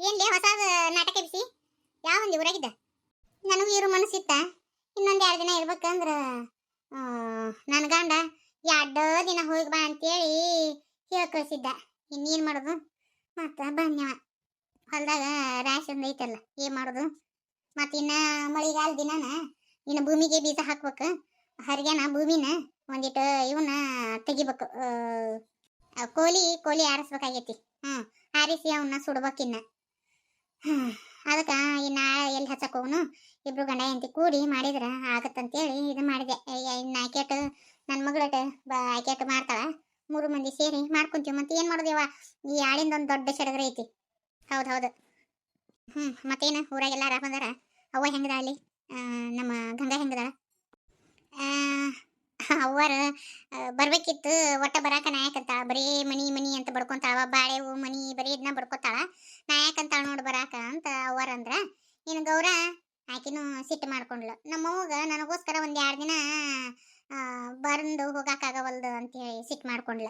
ಏನ್ಲೇ ಹೊಸಾದ ನಾಟಕ ಬಿಸಿ ಯಾವ ಒಂದು ಊರಾಗಿದ್ದ? ನನಗೂ ಇರು ಮನಸ್ಸಿತ್ತ. ಇನ್ನೊಂದು ಎರಡು ದಿನ ಇರ್ಬೇಕಂದ್ರ ನನ್ನ ಗಂಡ ಎರಡು ದಿನ ಹೋಗಿ ಬಾ ಅಂತೇಳಿ ಹೇಳಿ ಕಳ್ಸಿದ್ದ ಇನ್ನೇನು ಮಾಡೋದು? ಮತ್ತು ಬನ್ಯವ ಹೊಲ್ದಾಗ ರ್ಯಾಶ್ ಒಂದು ಐತಲ್ಲ, ಏನು ಮಾಡೋದು? ಮತ್ತು ಇನ್ನು ಮಳೆಗಾಲ ದಿನನ ಇನ್ನು ಭೂಮಿಗೆ ಬೀಜ ಹಾಕ್ಬೇಕು. ಹರಿಗೆನ ಭೂಮಿನ ಒಂದಿಟ್ಟು ಇವನ್ನ ತೆಗಿಬೇಕು. ಕೋಲಿ ಕೋಲಿ ಆರಿಸ್ಬೇಕಾಗೈತಿ. ಹ್ಞೂ ಆರಿಸಿ ಅವನ್ನ ಸುಡ್ಬೇಕಿನ್ನ ಅದಕ್ಕೆ ಇನ್ನು ಎಲ್ಲಿ ಹಚ್ಚಕ್ಕೆ ಹೋಗುನು? ಇಬ್ರು ಗಂಡ ಹೆಂಡತಿ ಕೂಡಿ ಮಾಡಿದ್ರೆ ಆಗತ್ತಂತೇಳಿ ಇದು ಮಾಡಿದೆ. ಇನ್ನು ಆಕೆಟ್ ನನ್ನ ಮಗಳಟ ಬ ಆಕೆಟ್ ಮಾಡ್ತಾಳ. ಮೂರು ಮಂದಿ ಸೇರಿ ಮಾಡ್ಕೊಂತೀವಿ ಮತ್ತೆ ಏನು ಮಾಡೋದೇವ ಈ ಆಳಿಂದ ಒಂದು ದೊಡ್ಡ ಸಡಗರ ಐತಿ. ಹೌದು ಹೌದು. ಹ್ಞೂ ಮತ್ತೇನು? ಊರಾಗೆಲ್ಲ ಆರಾಮ್ ಬಂದಾರ ಅವ್ವ ಹೆಂಗದ ಅಲ್ಲಿ ನಮ್ಮ ಗಂಗಾ ಹೆಂಗದಾಳ? ಅವ್ವರ ಬರ್ಬೇಕಿತ್ತು, ಒಟ್ಟ ಬರಾಕ ಅಂತ ಬರೀ ಮನಿ ಮನಿ ಅಂತ ಬಡ್ಕೊಂತಾಳ, ಬಾಳೆ ಹೂ ಮನಿ ಬರೀ ಇದನ್ನ ಬಡ್ಕೋತಾಳ. ನಾಯಕಂತಾಳ ನೋಡಿ ಬರಾಕ ಅಂತ ಅವರ ಅಂದ್ರ ಇನ್ನು ಗೌರ, ಆಕಿನೂ ಸಿಟ್ಟು ಮಾಡ್ಕೊಂಡ್ಲು. ನಮ್ಮವ್ವಗ ನನಗೋಸ್ಕರ ಒಂದ್ ಎರಡು ದಿನ ಬಂದು ಹೋಗಾಕಾಗವಲ್ದು ಅಂತ ಹೇಳಿ ಸಿಟ್ಟು ಮಾಡ್ಕೊಂಡ್ಲ.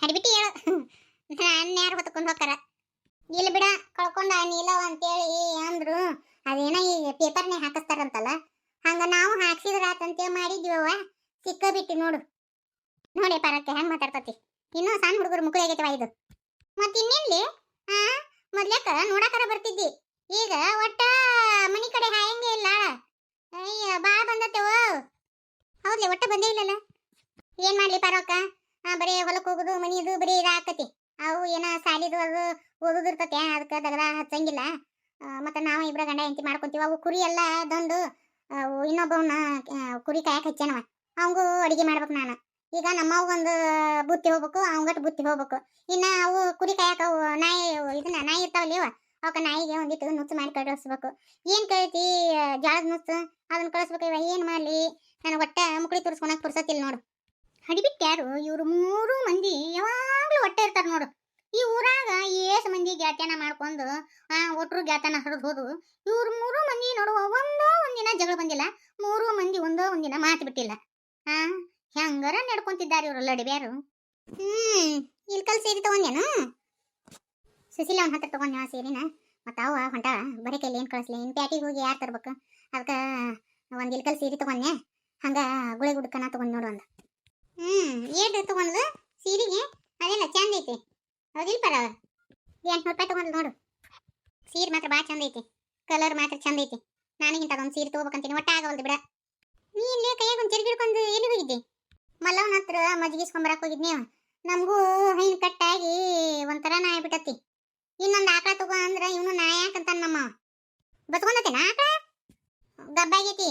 ಹಡಿಬಿಟ್ಟಿ ಹೇಳು. ನಾನು ಯಾರು ಹೊತ್ಕೊಂಡು ಹೋಗ್ತಾರ? ಇಲ್ಲ ಬಿಡ, ಕಳ್ಕೊಂಡ ನೀಲವ ಅಂತೇಳಿ ಅಂದ್ರು. ಅದೇನ ಈ ಪೇಪರ್ನೇ ಹಾಕಿಸ್ತಾರಂತಲ್ಲ. ಹಂಗ ನಾವು ಹಾಕ್ಸಿದ್ರ ಆತಂತೇಳಿ ಮಾಡಿದ್ವಿವ ಸಿಕ್ಕ ಬಿಟ್ಟಿ ನೋಡು. ನೋಡಿ ಪರಕ್ಕೆ, ಹೆಂಗ್ ಮಾತಾಡ್ತತಿ. ಇನ್ನೂ ಸಣ್ಣ ಹುಡುಗರು ಮುಖ ಆಗೈತವ ಇದು. ಮತ್ತೆ ಇನ್ನೇನ್ಲಿ ಆ ಮೊದ್ಲಕ್ಕ ನೋಡಕರ ಬರ್ತಿದ್ದಿ. ಈಗ ಒಟ್ಟ ಮನಿ ಕಡೆ ಹಾಯಂಗೆ ಇಲ್ಲ. ಅಯ್ಯ, ಬಾ ಬಂದತ್ತೇವ. ಹೌದ್ಲಿ, ಒಟ್ಟ ಬಂದೇ ಇಲ್ಲಲ್ಲ. ಏನ್ ಮಾಡ್ಲಿ ಪರಕ್ಕ? ಬರೀ ಹೊಲಕ್ಕೆ ಹೋಗುದು, ಮನಿದು ಬರೀ ಇದಾಕತಿ. ಅವು ಏನ ಸಾಲಿದು ಅದು ಓದುದು ಇರ್ತತೆ ಅದಕ್ಕೆ ದಗದ ಹಚ್ಚಂಗಿಲ್ಲ. ಮತ್ತೆ ನಾವು ಇಬ್ರ ಗಂಡ ಹೆಂಡತಿ ಮಾಡ್ಕೊಂತೀವಿ, ಅವು ಕುರಿ ಎಲ್ಲ ಅವು ಇನ್ನೊಬ್ಬವನ್ನ ಕುರಿ ಕಾಯಕ್ಕೆ ಹಚ್ಚಾನವ. ಅವಂಗೂ ಅಡಿಗೆ ಮಾಡ್ಬೇಕು ನಾನು. ಈಗ ನಮ್ಮವ್ವ ಒಂದು ಬುತ್ತಿ ಹೋಗ್ಬೇಕು, ಅವಂಗಟ್ ಬುತ್ತಿ ಹೋಗ್ಬೇಕು. ಇನ್ನ ಅವು ಕುರಿ ಕಾಯಕ ನಾಯಿ, ಇದನ್ನ ನಾಯಿ ಇರ್ತಾವಲ್ಲಿ ಅವ ಅವಕ್ಕ ನಾಯಿಗೆ ಒಂದಿಟ್ಟು ನುಚ್ಚು ಮಾಡಿ ಕಳಿಸ್ಬೇಕು. ಏನ್ ಕಳಿತಿ ಜಾಳದ ನುಚ್ಚು, ಅದನ್ನ ಕಳಿಸ್ಬೇಕು ಇವ, ಏನ್ ಮಾಡ್ಲಿ? ನನಗೆ ಒಟ್ಟ ಮುಕ್ಳಿ ತುರ್ಸ್ಕೊಳಕ್ ಪುರ್ಸತ್ತಿಲ್ಲ ನೋಡು. ಹಡಿಬಿಟ್ಟು ಯಾರು ಇವರು ಮೂರು ಮಂದಿ ಯಾವಾಗಲೂ ಹೊಟ್ಟೆ ಇರ್ತಾರೆ ನೋಡು. ಈ ಊರಾಗ ಏಸ್ ಮಂದಿ ಗೆಳತನ ಮಾಡ್ಕೊಂಡು, ಆ, ಒಟ್ರು ಗೆಳತನ ಹರಿದು ಹೋದು, ಇವ್ರು ಮೂರು ಮಂದಿ ನೋಡುವ ಒಂದೋ ಒಂದಿನ ಜಗಳ ಬಂದಿಲ್ಲ. ಮೂರು ಮಂದಿ ಒಂದೋ ಒಂದಿನ ಮಾತು ಬಿಟ್ಟಿಲ್ಲ. ಆ, ಹೆಂಗಾರ ನಡ್ಕೊಂತಿದ್ದಾರೆ ಇವ್ರು ಲಡಿಬ್ಯಾರು ಹ್ಮ್ ಇಲ್ಕಲ್ ಸೀರೆ ತಗೊಂಡೇನು ಸುಶೀಲ ಅವನ ಹತ್ರ ತಗೊಂಡ ಸೇರಿನ? ಮತ್ತೆ ಅವ ಹೊಂಟ ಬರೀ ಕೈಲಿ ಏನು ಕಳಿಸ್ಲಿ? ಇನ್ ಪ್ಯಾಟಿಗೆ ಹೋಗಿ ಯಾರು ತರ್ಬೇಕು? ಅದಕ್ಕೆ ಒಂದು ಇಲ್ಕಲ್ ಸೀರೆ ತಗೊಂಡೆ ಹಂಗೆ ಗುಳೆ ಗುಡ್ಕನ ತಗೊಂಡ್ ನೋಡು ಅಂದ. ಹ್ಮ್ ಏಟ್ ತಗೊಂಡ್ಲು ಸೀರೆಗೆ? ಅದೆಲ್ಲ ಚಂದ ಐತಿ. ಹೌದಿಲ್ಲ ಪರ ಎಂಟ್ನೂರು ರೂಪಾಯಿ ತಗೊಂಡ್ಲು ನೋಡು. ಸೀರೆ ಮಾತ್ರ ಭಾಳ ಚಂದ ಐತಿ. ಕಲರ್ ಮಾತ್ರ ಚಂದ ಐತಿ. ನನಗಿಂತ ಅದೊಂದು ಸೀರೆ ತಗೋಬೇಕಂತೀನಿ. ಒಟ್ಟ ಆಗವಲ್ದು ಬಿಡ. ನೀ ಇಲ್ಲಿ ಕೈಯಾಗ ಒಂದು ತಿರುಗಿಡ್ಕೊಂಡು ಎಲ್ಲಿ ಹೋಗಿದ್ದೆ? ಮಲ್ಲವನ ಹತ್ರ ಮಜ್ಜಿಗಿಸ್ಕೊಂಬರಕ್ ಹೋಗಿದ್ನಿ ನಮಗೂ ಹೈನ್ ಕಟ್ಟಾಗಿ ಒಂಥರ ನಾಯಿ ಬಿಟ್ಟತಿ. ಇನ್ನೊಂದು ಆಕಳ ತಗೋ ಅಂದ್ರೆ ಇವನು ನಾಯಾಕಂತ ನಮ್ಮ ಬತ್ಕೊಂಡತೇನ ಆಕಳ? ಗಬ್ಬಾಗೈತಿ.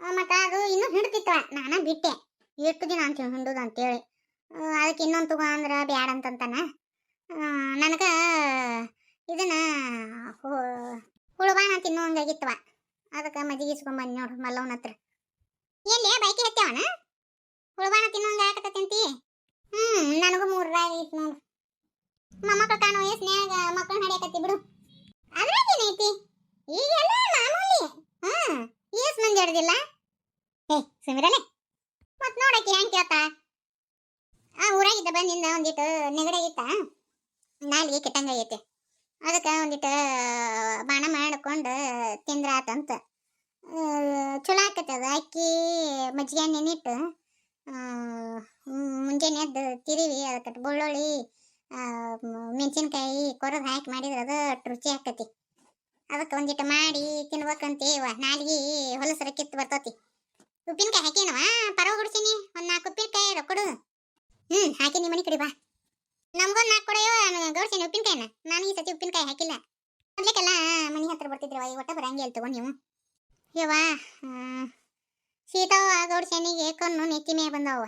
ಮತ್ತು ಅದು ಇನ್ನೂ ಹಿಡ್ತಿತ್ತವ ನಾನು ಬಿಟ್ಟೆ. ಎಷ್ಟು ದಿನ ಅಂತ ಹಿಂಡುದು ಅಂತೇಳಿ. ಅದಕ್ಕೆ ಇನ್ನೊಂದು ತಗೋ ಅಂದ್ರೆ ಬ್ಯಾಡ ಅಂತಂತಾನ. ನನಗೆ ಇದನ್ನ ಹುಳುಬಾಣ ತಿನ್ನುವಂಗಾಗಿತ್ತವ ಅದಕ್ಕೆ ಮಜ್ಜಿಗೆ ಇಸ್ಕೊಂಬಂದು ನೋಡು ಮಲ್ಲವನ ಹತ್ರ. ಎಲ್ಲಿ ಬೈಕಿ ಹತ್ತವನ ಹುಳುಬಾಣ ತಿನ್ನುವಂಗ ತಿಂತಿ ಹ್ಮ್, ನನಗೂ ಮೂರು ರಾಗಿ ಐತಿ ನೋಡು. ಮೊಮ್ಮಕ್ಳು ಕಾಣೋ ವಯಸ್ಸಿನ್ಯಾಗ ಮಕ್ಕಳು ನಡೆಯಕತ್ತಿ ಬಿಡು. ಅದ್ರಾಗ ಈಗೆಲ್ಲ ಮಾಮೂಲಿ. ಹ್ಮ್, ಏಸ್ ಮಂದಿ ಹಿಡ್ದಿಲ್ಲ? ಏ, ಸುಮಿರಲೆ. ಮತ್ ನೋಡಕ್ಕೆ ಹೆಂಗ್ ಕೇಳ್ತ? ಆ ಊರಾಗಿದ್ದ ಬಂದಿಂದ ಒಂದಿಟ್ಟು ನೆಗಡಾಗಿತ್ತ ನಾಲಿಗೆ ಕೆಟ್ಟಂಗಾಗೈತೆ ಅದಕ್ಕೆ ಒಂದಿಟ್ಟು ಬಾಣ ಮಾಡಿಕೊಂಡು ತಿಂದ್ರ ಆತಂತ ಆ, ಚಲೋ ಆಕತ್ತದ ಅಕ್ಕಿ ಮಜ್ಜಿಗೆ ನೆನಿಟ್ಟು ಮುಂಜಾನೆ ಎದ್ದು ತಿರಿವಿ. ಅದಕ್ಕೆ ಬೆಳ್ಳುಳ್ಳಿ ಮೆಣಸಿನ್ಕಾಯಿ ಕೊರದು ಹಾಕಿ ಮಾಡಿದ್ರೆ ಅದು ರುಚಿ ಆಕತಿ. ಅದಕ್ಕೆ ಒಂದಿಟ್ಟು ಮಾಡಿ ತಿನ್ಬೇಕಂತೀವ. ನಾಲಿಗೆ ಹೊಲಸರ ಕಿತ್ತು ಬರ್ತತಿ. ಉಪ್ಪಿನಕಾಯಿ ಹಾಕೇನವ? ಪರವ ಗುಡ್ಸೀನಿ. ಒಂದು ನಾಲ್ಕು ಉಪ್ಪಿನಕಾಯಿ ರೊಕ್ಕಡು ಹಾಕಿ ನಿಮ್ಮ ಮನೆ ಕಡೆ ಬಾ. ನಮ್ಗೊಂದು ನಾಲ್ಕು ಕೊಡೆಯೋ ಗೌಡ್ಸೀನಿ ಉಪ್ಪಿನಕಾಯಿನ ನಾನು ಈ ಸತಿ ಉಪ್ಪಿನಕಾಯಿ ಹಾಕಿಲ್ಲ. ಮೊದ್ಲಕ್ಕೆಲ್ಲ ಮನೆ ಹತ್ರ ಬರ್ತಿದ್ರವ ಈ ಒಟ್ಟ ಬರಂಗಿ ಅಲ್ಲಿ ತಗೊಂಡು ನೀವು. ಯವ್ವ ಸೀತಾವ ಗೌಡ ಸೇನಿಗೆ ಕಣ್ಣು ನೆತ್ತಿ ಮೇಲೆ ಬಂದವ.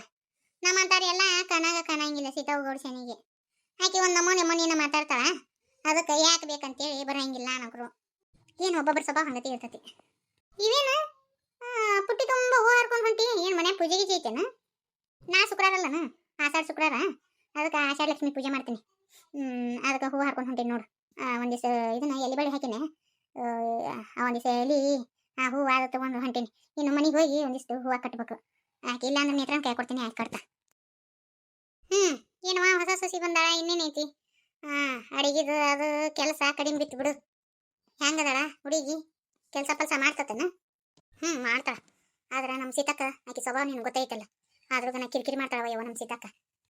ಕಣಾಗ ಕಾಣಂಗಿಲ್ಲ ಸೀತಾವ ಗೌಡ ಸೇನಿಗೆ ಆಕೆ ಒಂದು ನಮೂನೆ ನಮೂನಿನ ಮಾತಾಡ್ತಾಳ. ಅದಕ್ಕೆ ಯಾಕೆ ಬೇಕಂತೇಳಿ ಬರಂಗಿಲ್ಲ ಅನ್ನೋರು ಏನು ಒಬ್ಬೊಬ್ಬರ ಸ್ವಭಾವ ಹಂಗತಿ ಇರ್ತತಿ. ಇವೇನು ಹೂ ಏನು ಮನೆ ಪೂಜೆ ಗೀಜೆ ಐತೇನ? ನಾ ಶುಕ್ರವಾರ ಅಲ್ಲನ ಆಷಾಢ ಶುಕ್ರವಾರ? ಅದಕ್ಕೆ ಆಷಾಢ ಲಕ್ಷ್ಮಿ ಪೂಜೆ ಮಾಡ್ತೀನಿ. ಅದಕ್ಕೆ ಹೂ ಹಾಕೊಂಡು ಹೊಂಟೀನಿ ನೋಡು. ಒಂದಿವ್ಸ ಇದನ್ನ ಎಲೆ ಬಳ್ಳಿ ಹಾಕಿನಿ. ಒಂದಿವ್ಸ ಎಲಿ, ಆ ಹೂವು ಅದು ತೊಗೊಂಡು ಹೊಂಟೀನಿ. ಇನ್ನು ಮನೆಗೆ ಹೋಗಿ ಒಂದಿಷ್ಟು ಹೂವು ಕಟ್ಬೇಕು. ಆಕೆ ಇಲ್ಲ ಅಂದ್ರೆ ನೇತ್ರ ಕೈ ಕೊಡ್ತೀನಿ, ಆಯ್ತು ಕಡ್ತ. ಹ್ಮ್ ಏನವ ಹೊಸ ಸುಸಿ ಬಂದಾಳ ಇನ್ನೇನೈತಿ ಹಾಂ ಅಡಿಗೆದು ಅದು ಕೆಲಸ ಕಡಿಮೆ ಬಿತ್ತು ಬಿಡು. ಹೆಂಗದಾಳ ಹುಡುಗಿ? ಕೆಲಸ ಪಲ್ಸ ಮಾಡ್ತತನ? ಹ್ಞೂ ಮಾಡ್ತಾಳ. ಸೀತಕ್ಕ, ಆಕೆ ಸ್ವಭಾವ ನಿನ್ಗೆ ಗೊತ್ತೈತಲ್ಲ ಆದ್ರೂ ನಾ ಕಿರಿಕಿರಿ ಮಾಡ್ತಾಳವ ಯವ ನಮ್ ಸೀತಕ್ಕ.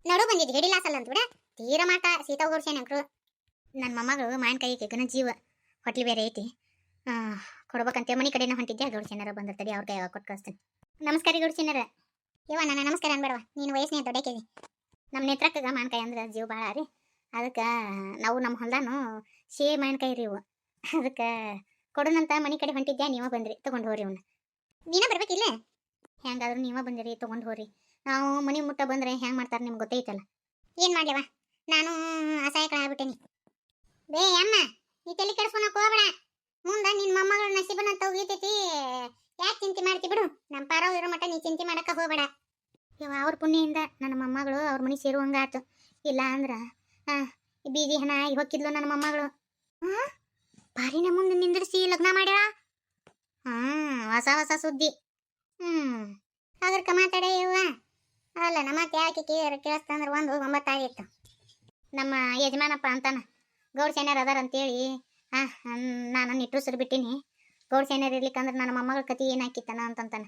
ನಡು ಬಂದಿದ್ದು ಹಿಡಿಲಾಸಲ್ಲ ಅಂತ ಬಿಡ. ತೀರ ಮಾಟ ಸೀತಾ ಓಡ್ಸೇನೆ ಅಂಕ್ರು. ನನ್ನ ಮೊಮ್ಮಗಳು ಮಾವಿನ ಕೈ ಗನ ಜೀವ. ಹೊಟ್ಲಿ ಬೇರೆ ಐತಿ. ಕೊಡ್ಬೇಕಂತೆ ಮನೆ ಕಡೆನ ಹೊಂಟಿದ್ದೆ ಗೌಡ್ಸೇನಾರ ಬಂದಿರ್ತಡಿ ಅವ್ರ ಕೈ ಕೊಟ್ಟು ಕಳಿಸ್ತೀನಿ. ನಮಸ್ಕಾರ ಗೌಡ್ಸೇನಾರ ಯವ ನನ್ನ ನಮಸ್ಕಾರ ಅನ್ಬೇಡವ ನೀನು ವಯಸ್ಸಿನ ದೊಡ್ಡಕೇವಿ ನಮ್ಮ ನೇತ್ರಕ್ಕಗ ಮಾವಿನಕಾಯಿ ಅಂದ್ರೆ ಜೀವ ಭಾಳ ರೀ. ಅದಕ್ಕೆ ನಾವು ನಮ್ಮ ಹೊಲ್ದಾನು ಶೇ ಮಾವಿನಕಾಯಿ ರೀ ಇವು. ಅದಕ್ಕೆ ಕೊಡೋಣಂತ ಮನೆ ಕಡೆ ಹೊಂಟಿದ್ದೆ ನೀವ ಬಂದ್ರಿ. ತಗೊಂಡು ಹೋಗ್ರಿ ಇವನ್ನ ನೀನ ಬರ್ಬೇಕಿಲ್ಲ? ಹೆಂಗಾದ್ರೂ ನೀವ ಬಂದಿರಿ ತಗೊಂಡು ಹೋರಿ ನಾವು ಮನೆ ಮುಟ್ಟ ಬಂದ್ರೆ ಹೆಂಗ್ ಮಾಡ್ತಾರೆ ನಿಮ್ಗೆ ಗೊತ್ತೈತಲ್ಲ. ಏನ್ ಮಾಡ್ಲವ ನಾನು ಅಸಹಾಯಕಳ ಆಗ್ಬಿಟ್ಟೇನಿ ಬೇ ಅಮ್ಮ ನೀ ತಲೆ ಕೆಡಿಸ್ಕೊಳಕ್ ಹೋಗ್ಬೇಡ. ಮುಂದ ನಿನ್ ಮೊಮ್ಮಗಳ ನಸೀಬನ ತಗೋತೈತಿ ಯಾಕೆ ಚಿಂತೆ ಮಾಡ್ತಿ ಬಿಡು. ನಮ್ಮ ಪಾರ ಇರೋ ಮಟ್ಟ ನೀ ಚಿಂತೆ ಮಾಡಕ ಹೋಗ್ಬೇಡ. ಇವ ಅವ್ರ ಪುಣ್ಯದಿಂದ ನನ್ನ ಮೊಮ್ಮಗಳು ಅವ್ರ ಮನೆ ಸೇರುವಂಗ ಆತು. ಇಲ್ಲ ಅಂದ್ರ ಆ, ಬೀದಿ ಹಣ ಆಗಿ ಹೊಕ್ಕಿದ್ಲು ನನ್ನ ಮೊಮ್ಮಗಳು. ಬಾರಿ ನಮ್ಮ ಮುಂದೆ ನಿಂದಿರಿಸಿ ಲಗ್ನ ಮಾಡ್ಯಾಳ? ಹ್ಮ್ ಹೊಸ ಹೊಸ ಸುದ್ದಿ. ಹ್ಮ್. ಅದ್ರಕ ಮಾತಾಡ ಇವ ಅಲ್ಲ, ನಮ್ಮ ಯಾಕೆ ಕೇಳಿ ಕೇಳಿಸ್ತಂದ್ರೆ ಒಂದು ಒಂಬತ್ತಾಗಿತ್ತು. ನಮ್ಮ ಯಜಮಾನಪ್ಪ ಅಂತಾನ, ಗೌಡ ಸೇನ್ಯಾರ ಅದಾರ ಅಂತೇಳಿ. ಆ ನಾನು ನಿಟ್ಟುಸಿರು ಬಿಟ್ಟಿನಿ. ಗೌಡ ಇರ್ಲಿಕ್ಕೆ ಇರ್ಲಿಕ್ಕಂದ್ರೆ ನನ್ನ ಮೊಮ್ಮಗಳ ಕತಿ ಏನಾಕಿತ್ತಾನ ಅಂತಂತಾನ.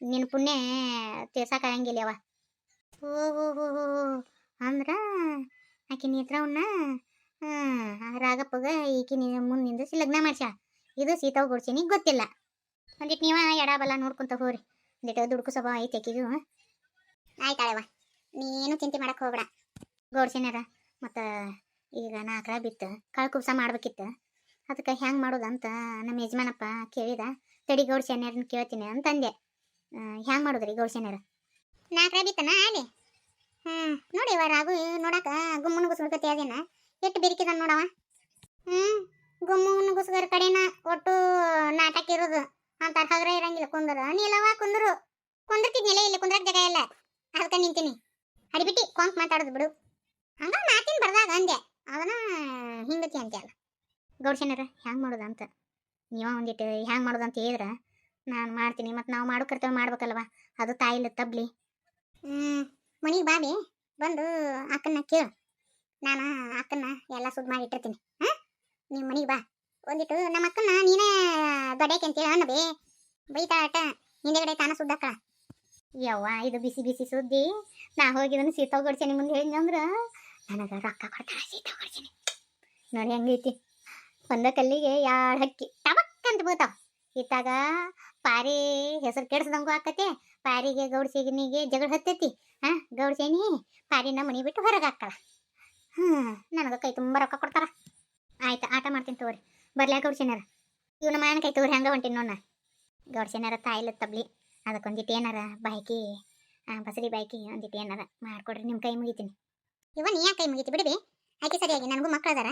ನಿನ್ನ ಪುಣ್ಯ ತೀರ್ಸಕ್ಕಾಗಂಗಿಲ್ಲ ಅವ ಓ ಹೋ ಹೋ ಹೋ ಅಂದ್ರ ಆಕಿ ನೇತ್ರವನ್ನ ರಾಗಪ್ಪಗ ಈಕಿ ಮುಂದೆ ನಿಂದಿಸಿ ಲಗ್ನ ಮಾಡ್ಸ್ಯಾಳ. ಇದು ಸೀತಾವ್ ಗುಡ್ಸಿನಿ ಗೊತ್ತಿಲ್ಲ. ಒಂದಿಟ್ಟು ನೀವ ಎಡಾಬಲ್ಲ ನೋಡ್ಕೊಂತ ಹೋರಿ. ಒಂದಿಟ್ಟು ದುಡ್ಕು ಸ್ವಭಾವ ಐತೆ ಆಕಿಗೂ. ಆಯ್ತಾಳವ ನೀನು ಚಿಂತೆ ಮಾಡಕ್ ಹೋಗ್ಬೇಡ. ಗೋಡ್ಸಿನ್ಯಾರ ಮತ್ತು ಈಗ ನಾಲ್ಕರ ಬಿತ್ತು ಕಾಳು ಕುಬ್ಸ ಮಾಡ್ಬೇಕಿತ್ತು. ಅದಕ್ಕೆ ಹೆಂಗೆ ಮಾಡೋದಂತ ನಮ್ಮ ಯಜಮಾನಪ್ಪ ಕೇಳಿದ. ತಡಿ ಗೌಡ್ಸೇನ್ಯಾರನ್ನ ಕೇಳ್ತೀನಿ ಅಂತಂದೆ ಹೆಂಗೆ ಮಾಡೋದ್ರಿ ಗೌಡ್ಸೇನ್ಯಾರ ನಾಲ್ಕರ ಬಿತ್ತನ ಅಲ್ಲಿ? ಹ್ಞೂ ನೋಡಿ ಇವ ರಾಗು ನೋಡಕ ಗುಮ್ಮನ ಗುಸ್ಬಿಡ್ಕತಿ ಅದೇನ. ಎಷ್ಟು ಬಿರಿಕಿದ ನೋಡವ ಹ್ಞೂ ಗುಮ್ಮನ ಗುಸ್ಗರ ಕಡೆನ ಒಟ್ಟು ನಾಟಕ ಇರೋದು. ಅಂತ ಹಗರ ಇರಂಗಿಲ್ಲ, ಕುಂದ್ರ. ನೀಲವ ಕುಂದ್ರು. ಕುಂದ್ರತಿದ್ನೆಲೆ ಇಲ್ಲಿ, ಕುಂದ್ರಕ್ ಜಾಗ ಇಲ್ಲ. ಅದಕ್ಕೆ ನಿಂತೀನಿ. ಅಡಿಬಿಟ್ಟು, ಕೊಂಕ್ ಮಾತಾಡೋದು ಬಿಡು. ಹಂಗ ಮಾತಿನ ಬರ್ದಾಗ ಅಂದೆ. ಅವನ ಹಿಂಗತಿ ಅಂತೆ ಅಲ್ಲ. ಗೌಡ್ಸೇನರ, ಹ್ಯಾಂಗ್ ಮಾಡೋದು ಅಂತ ನೀವ ಒಂದಿಟ್ಟು ಹ್ಯಾಂಗ್ ಮಾಡೋದು ಅಂತ ಹೇಳಿದ್ರ? ನಾನು ಮಾಡ್ತೀನಿ. ಮತ್ತು ನಾವು ಮಾಡೋ ಕರ್ತವ್ಯ ಮಾಡ್ಬೇಕಲ್ವ? ಅದು ತಾಯಿಲ್ಲ ತಬ್ಲಿ. ಮನೆಗೆ ಬಾಬಿ ಬಂದು ಅಕ್ಕನ್ನ ಕೇಳು. ನಾನು ಅಕ್ಕನ್ನ ಎಲ್ಲ ಸುದ್ ಮಾಡಿ ಇಟ್ಟಿರ್ತೀನಿ. ಹಾಂ? ನೀವು ಮನೆಗೆ ಬಾ. ಒಂದಿಟ್ಟು, ನಮ್ಮ ಅಕ್ಕನ ನೀನೇ ದೊಡ್ಡಕ್ಕೆ ಅಂತೇಳಿ ಆಟ, ಹಿಂದೆಗಡೆ ತಾನ ಸುದ್ದಕ್ಕ ಯವ್ವ, ಇದು ಬಿಸಿ ಬಿಸಿ ಸುದ್ದಿ. ನಾ ಹೋಗಿದನು ಸೀತಾವ್ ಕೊಡ್ಸೇನಿ ಮುಂದೆ ಹೇಳಿದಂದ್ರ ನನಗೆ ರೊಕ್ಕ ಕೊಡ್ತಾಳ ಸೀತಾವ್ ಕೊಡ್ಸೇನಿ ನೋಡಿ ಹೆಂಗೈತಿ. ಒಂದ ಕಲ್ಲಿಗೆ ಎರಡು ಹಕ್ಕಿ ಟಬಕ್ ಅಂತ ಬೀಳ್ತಾವ. ಇತ್ತಾಗ ಪಾರಿ ಹೆಸರು ಕೆಡ್ಸ್ದಂಗೂ ಆಕತೆ, ಪಾರಿಗೆ ಗೌಡ್ಸಿಗನಿಗೆ ಜಗಳ ಹತ್ತೈತಿ. ಹಾ ಗೌಡ್ಸೇನಿ ಪಾರಿನ ಮನಿ ಬಿಟ್ಟು ಹೊರಗೆ ಹಾಕ್ತಾಳ ಹ್ಞೂ ನನಗೆ ಕೈ ತುಂಬ ರೊಕ್ಕ ಕೊಡ್ತಾರ. ಆಯ್ತು, ಆಟ ಮಾಡ್ತೀನಿ ತಗೋರಿ. ಬರ್ಲ್ಯಾ ಗೌಡ್ಸೇನಾರ. ಇವನ ಮಾಯನ ಕೈ ತೋರಿ ಹಂಗೆ ಹೊಂಟಿನ ನೋಡ ಗೌಡ್ಸೇನಾರ ತಾಯಿಲ್ಲ ತಬ್ಲಿ. ಅದಕ್ಕೊಂದಿಟ್ಟು ಏನಾರ ಬಾಯ್ಕಿ ಬಸರಿ ಬಾಯ್ಕಿ ಒಂದಿಟ್ಟು ಏನಾರ ಮಾಡ್ಕೊಡ್ರಿ ನಿಮ್ಮ ಕೈ ಮುಗಿತೀನಿ. ಇವ ನೀ ಕೈ ಮುಗಿತಿ ಬಿಡ್ಬಿ? ಆಕೆ ಸರಿಯಾಗಿ, ನನಗೂ ಮಕ್ಕಳು ಅದಾರ.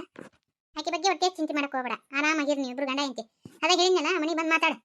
ಆಕೆ ಬಗ್ಗೆ ಒಟ್ಟೆ ಚಿಂತೆ ಮಾಡಕ್ಕೆ ಹೋಗ್ಬೇಡ. ಆರಾಮಾಗಿರಿ ನೀವು ಇಬ್ರು ಗಂಡ ಹೆಂಡತಿ. ಅದಾಗ ಹೇಳಿದ್ನಲ್ಲ, ಮನೆಗೆ ಬಂದು ಮಾತಾಡು.